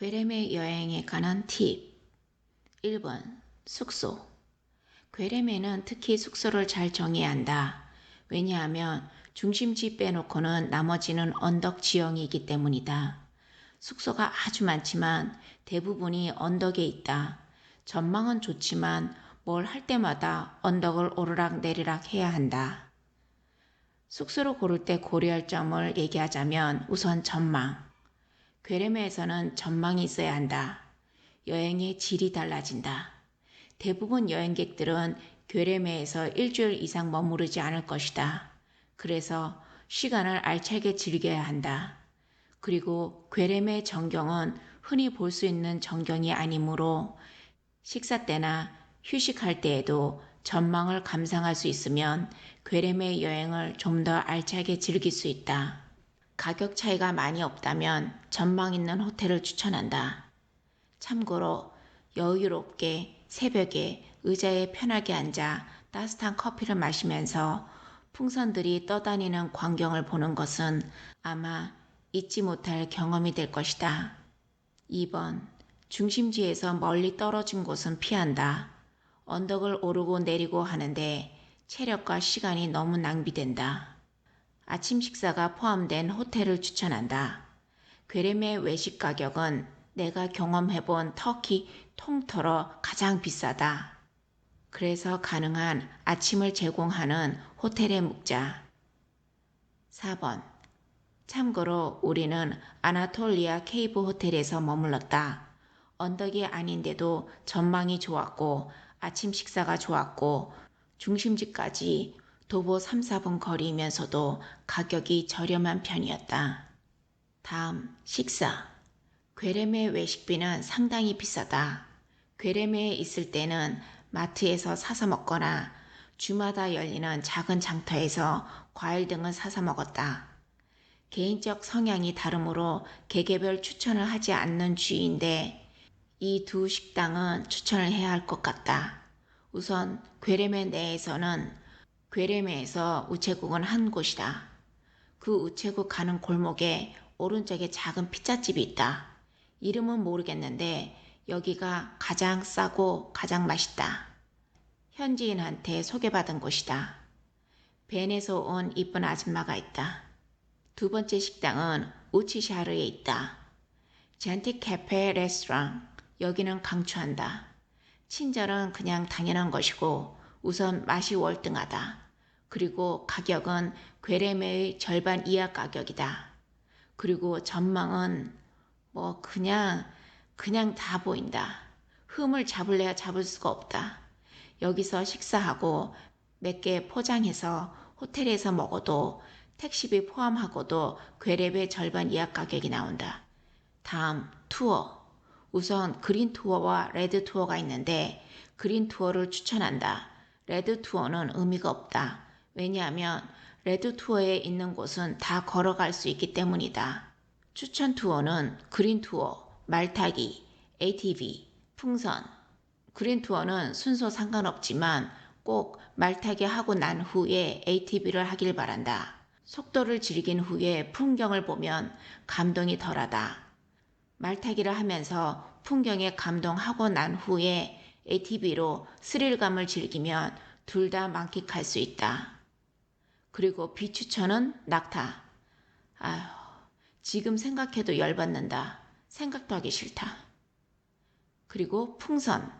괴렘의 여행에 관한 팁 1번 숙소 괴렘에는 특히 숙소를 잘 정해야 한다. 왜냐하면 중심지 빼놓고는 나머지는 언덕 지형이기 때문이다. 숙소가 아주 많지만 대부분이 언덕에 있다. 전망은 좋지만 뭘 할 때마다 언덕을 오르락 내리락 해야 한다. 숙소를 고를 때 고려할 점을 얘기하자면 우선 전망. 괴레메에서는 전망이 있어야 한다. 여행의 질이 달라진다. 대부분 여행객들은 괴레메에서 일주일 이상 머무르지 않을 것이다. 그래서 시간을 알차게 즐겨야 한다. 그리고 괴레메 전경은 흔히 볼 수 있는 전경이 아니므로 식사 때나 휴식할 때에도 전망을 감상할 수 있으면 괴레메 여행을 좀 더 알차게 즐길 수 있다. 가격 차이가 많이 없다면 전망 있는 호텔을 추천한다. 참고로 여유롭게 새벽에 의자에 편하게 앉아 따뜻한 커피를 마시면서 풍선들이 떠다니는 광경을 보는 것은 아마 잊지 못할 경험이 될 것이다. 2번. 중심지에서 멀리 떨어진 곳은 피한다. 언덕을 오르고 내리고 하는데 체력과 시간이 너무 낭비된다. 아침 식사가 포함된 호텔을 추천한다. 괴렘의 외식 가격은 내가 경험해본 터키 통틀어 가장 비싸다. 그래서 가능한 아침을 제공하는 호텔에 묵자. 4번. 참고로 우리는 아나톨리아 케이브 호텔에서 머물렀다. 언덕이 아닌데도 전망이 좋았고 아침 식사가 좋았고 중심지까지 도보 3, 4분 거리면서도 가격이 저렴한 편이었다. 다음 식사. 괴레메 외식비는 상당히 비싸다. 괴레메에 있을 때는 마트에서 사서 먹거나 주마다 열리는 작은 장터에서 과일 등을 사서 먹었다. 개인적 성향이 다르므로 개개별 추천을 하지 않는 주의인데 이 두 식당은 추천을 해야 할 것 같다. 우선 괴레메 내에서는 괴레메에서 우체국은 한 곳이다. 그 우체국 가는 골목에 오른쪽에 작은 피자집이 있다. 이름은 모르겠는데 여기가 가장 싸고 가장 맛있다. 현지인한테 소개받은 곳이다. 벤에서 온 이쁜 아줌마가 있다. 두 번째 식당은 우치샤르에 있다. 젠티 캐페 레스토랑. 여기는 강추한다. 친절은 그냥 당연한 것이고 우선 맛이 월등하다. 그리고 가격은 괴레메의 절반 이하 가격이다. 그리고 전망은 뭐 그냥 그냥 다 보인다. 흠을 잡을래야 잡을 수가 없다. 여기서 식사하고 몇 개 포장해서 호텔에서 먹어도 택시비 포함하고도 괴랩의 절반 이하 가격이 나온다. 다음 투어. 우선 그린 투어와 레드 투어가 있는데 그린 투어를 추천한다. 레드 투어는 의미가 없다. 왜냐하면 레드 투어에 있는 곳은 다 걸어갈 수 있기 때문이다. 추천 투어는 그린 투어, 말타기, ATV, 풍선. 그린 투어는 순서 상관없지만 꼭 말타기 하고 난 후에 ATV를 하길 바란다. 속도를 즐긴 후에 풍경을 보면 감동이 덜하다. 말타기를 하면서 풍경에 감동하고 난 후에 ATV로 스릴감을 즐기면 둘 다 만끽할 수 있다. 그리고 비추천은 낙타. 아휴, 지금 생각해도 열받는다. 생각도 하기 싫다. 그리고 풍선.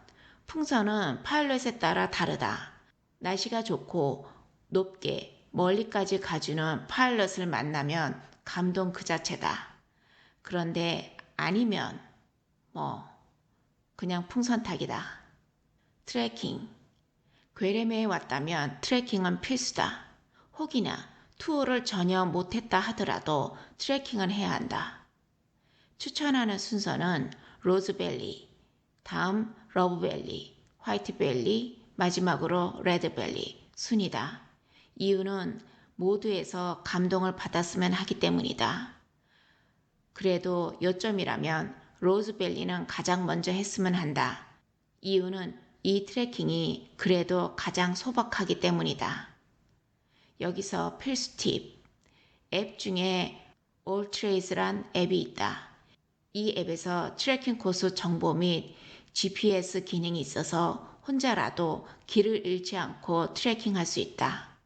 풍선은 파일럿에 따라 다르다. 날씨가 좋고 높게 멀리까지 가주는 파일럿을 만나면 감동 그 자체다. 그런데 아니면 뭐 그냥 풍선 타기다. 트레킹. 괴레메에 왔다면 트레킹은 필수다. 혹이나 투어를 전혀 못했다 하더라도 트레킹은 해야 한다. 추천하는 순서는 로즈밸리, 다음 러브밸리, 화이트밸리, 마지막으로 레드밸리 순이다. 이유는 모두에서 감동을 받았으면 하기 때문이다. 그래도 요점이라면 로즈밸리는 가장 먼저 했으면 한다. 이유는 이 트레킹이 그래도 가장 소박하기 때문이다. 여기서 필수 팁. 앱 중에 Alltrace란 앱이 있다. 이 앱에서 트래킹 코스 정보 및 GPS 기능이 있어서 혼자라도 길을 잃지 않고 트래킹할 수 있다.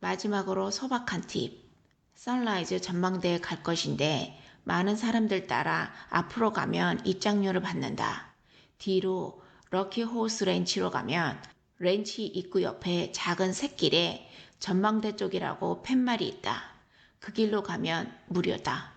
마지막으로 소박한 팁. 선라이즈 전망대에 갈 것인데 많은 사람들 따라 앞으로 가면 입장료를 받는다. 뒤로 럭키 호스 렌치로 가면 렌치 입구 옆에 작은 샛길에 전망대 쪽이라고 팻말이 있다. 그 길로 가면 무료다.